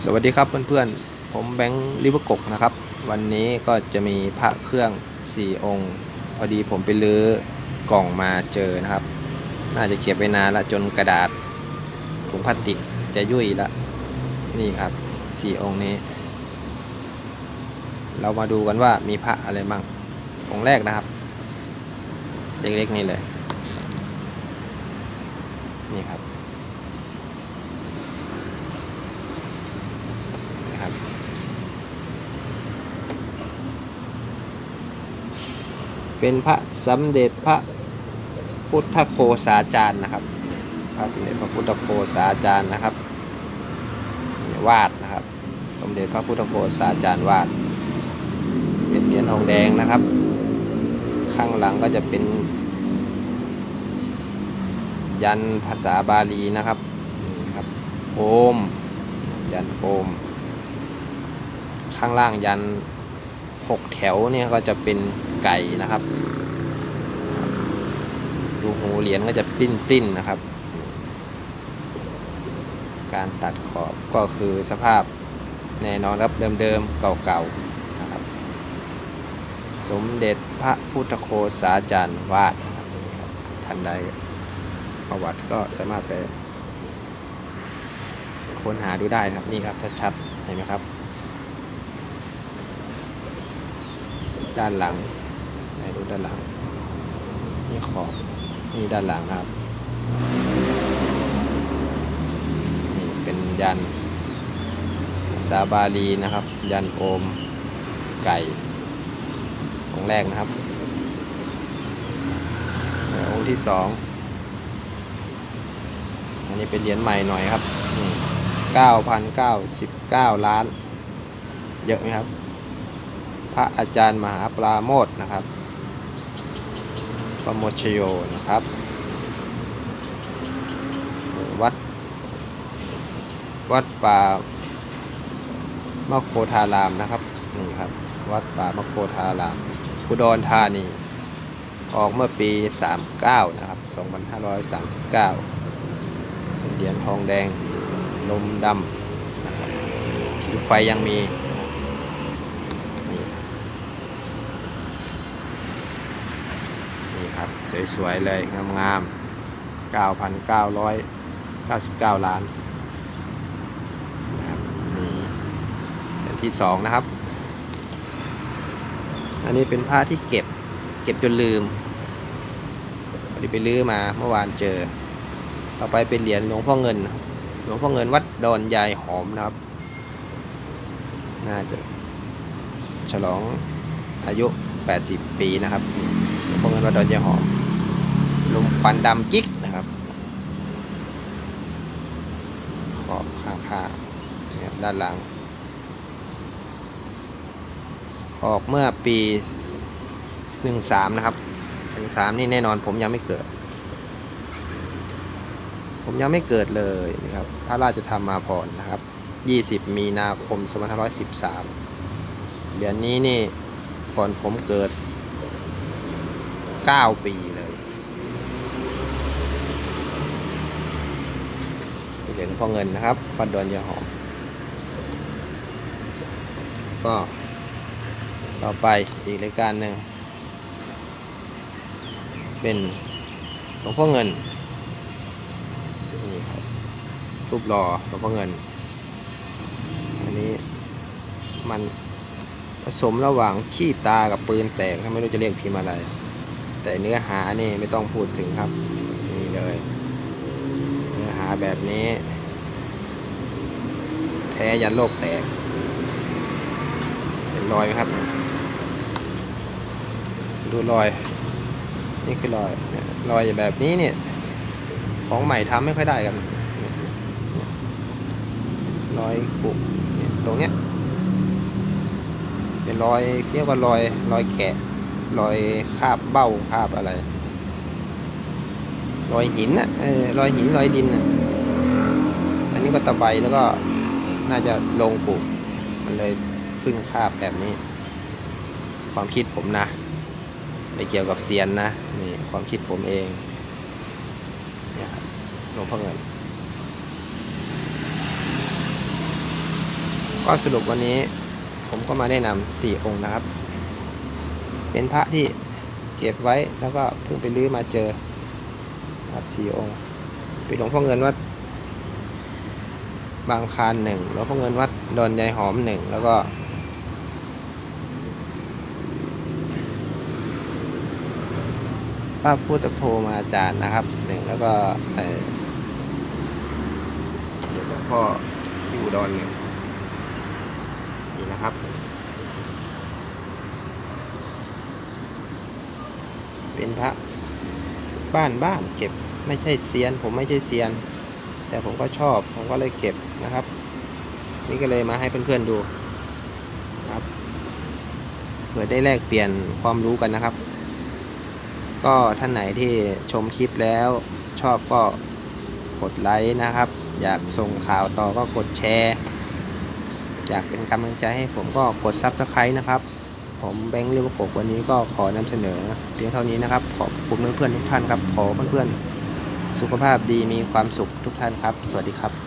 สวัสดีครับเพื่อนๆ ผมแบงค์ลิเวอร์กกนะครับ วันนี้ก็จะมีพระเครื่อง 4 องค์ พอดีผมไปลื้อกล่องมาเจอนะครับ น่าจะเก็บไว้นานละจนกระดาษถุงพลาสติกจะยุ่ยละ นี่ครับ 4 องค์นี้ เรามาดูกันว่ามีพระอะไรบ้าง องค์แรกนะครับ เล็กๆนี่เลย นี่ครับ นะครับ เป็นพระสมเด็จพระพุทธโคสาจารย์นะครับ พระสมเด็จพระพุทธโคสาจารย์นะครับ วาดนะครับ สมเด็จพระพุทธโคสาจารย์วาด เป็นเหรียญทองแดงนะครับ ข้างหลังก็จะเป็น ยันภาษาบาลีนะครับนี่ครับโอม ยันโอม ข้างล่างยันหกแถวเนี่ยก็จะเป็น ไก่นะครับ ดูหูเหรียญก็จะปิ้นปิ้นๆนะครับ การตัดขอบก็คือสภาพแน่นอนครับเดิมๆเก่าๆนะครับ สมเด็จพระพุทธโคสาจารย์วาดนะครับนี่ครับท่านใดประวัติก็สามารถไปค้นหาดูได้นะครับนี่ครับชัดๆเห็นไหมครับ ด้านหลัง ดูด้านหลังนี่ขอบนี่ด้านหลังครับ นี่เป็นยันภาบาลีนะครับ ยันโอมไก่องค์แรกนะครับองค์ที่สองอันนี้เป็นเหรียญใหม่หน่อยครับเก้าพันเก้าสิบเก้าล้าน เยอะไหมครับ พระอาจารย์มหาปราโมทนะครับ ประโมชโยนะครับวัด วัดป่ามะโคทารามนะครับ นี่ครับ วัดป่ามะโคทารามอุดรธานี ออกเมื่อปี 39 นะครับ 2539เป็นเหรียญทองแดง ลมดำนะครับผิวไฟยังมี นี่นี่ครับ สวยๆเลยงามๆ9,999 ล้านนะครับนี่เป็นที่สองนะครับ อันนี้เป็นผ้าที่เก็บเก็บจนลืมพอดีไปลื้อมาเมื่อวานเจอ ต่อไปเป็นเหรียญหลวงพ่อเงิน หลวงพ่อเงินวัดดอนยายหอมนะครับ น่าจะฉลองอายุ 80 ปีนะครับหลวงพ่อเงินวัดดอนยายหอม ลมควันดำกิ๊กนะครับขอบข้างๆนะครับด้านหลัง ออกเมื่อปี 13 นะครับ13 นี่แน่นอนผมยังไม่เกิด ผมยังไม่เกิดเลยนะครับ พระราชธรรมาภรนะครับ 20 มีนาคม 2513 เดือนนี้นี่ก่อนผมเกิด 9 ปีเลย เหรียญพ่อเงินนะครับวัดดอนยาหอม ก็ต่อไปอีกรายการหนึ่ง เป็นหลวงพ่อเงินนี่ครับรูปหล่อหลวงพ่อเงิน อันนี้มันผสมระหว่างขี้ตากับปืนแตกไม่รู้จะเรียกพิมพ์อะไร แต่เนื้อหานี่ไม่ต้องพูดถึงครับ นี่เลย นื้อหาแบบนี้ แท้ยันโลกแตก เป็นรอยไหมครับ ดูรอย นี่คือรอยรอยแบบนี้เนี่ย ของใหม่ทำไม่ค่อยได้กันรอยกุเนี่ยตรงเนี้ย เป็นรอยเรียกว่ารอยรอยแกะรอยคาบเบ้าคาบอะไร รอยหินน่ะเออรอยหินรอยดินนะอันนี้ก็ตะไบแล้วก็น่าจะลงกุมันเลยขึ้นคาบแบบนี้ ความคิดผมนะไม่เกี่ยวกับเซียนนะนี่ความคิดผมเองเนี่ยครับหลวงพ่อเงินก็สรุปวันนี้ผมก็มาแนะนำสี่องค์นะครับ เป็นพระที่เก็บไว้แล้วก็เพิ่งไปลื้อมาเจอ ครับสี่องค์ป็นหลวงพ่อเงินวัด บางคานหนึ่งหลวงพ่อเงินวัดดอนยายหอมหนึ่งแล้วก็พระพุทธโพมาจารย์นะครับหนึ่งแล้วก็เดี๋ยวหลวงพ่อที่อุดรเนี่ยนี่นะครับเป็นพระ บ้านบ้านเก็บไม่ใช่เซียน ผมไม่ใช่เซียน แต่ผมก็ชอบผมก็เลยเก็บนะครับ นี่ก็เลยมาให้เพื่อนๆดูครับเผื่อได้แลกเปลี่ยนความรู้กันนะครับ ก็ท่านไหนที่ชมคลิปแล้วชอบก็กดไลค์นะครับ อยากส่งข่าวต่อก็กดแชร์ อยากเป็นกำลังใจให้ผมก็กดซับสไครต์นะครับ ผมแบงค์เรียกว่ากบวันนี้ก็ขอนำเสนอเพียงเท่านี้นะครับ ขอบคุณเพื่อนๆทุกท่านครับ ขอเพื่อนๆสุขภาพดีมีความสุขทุกท่านครับ สวัสดีครับ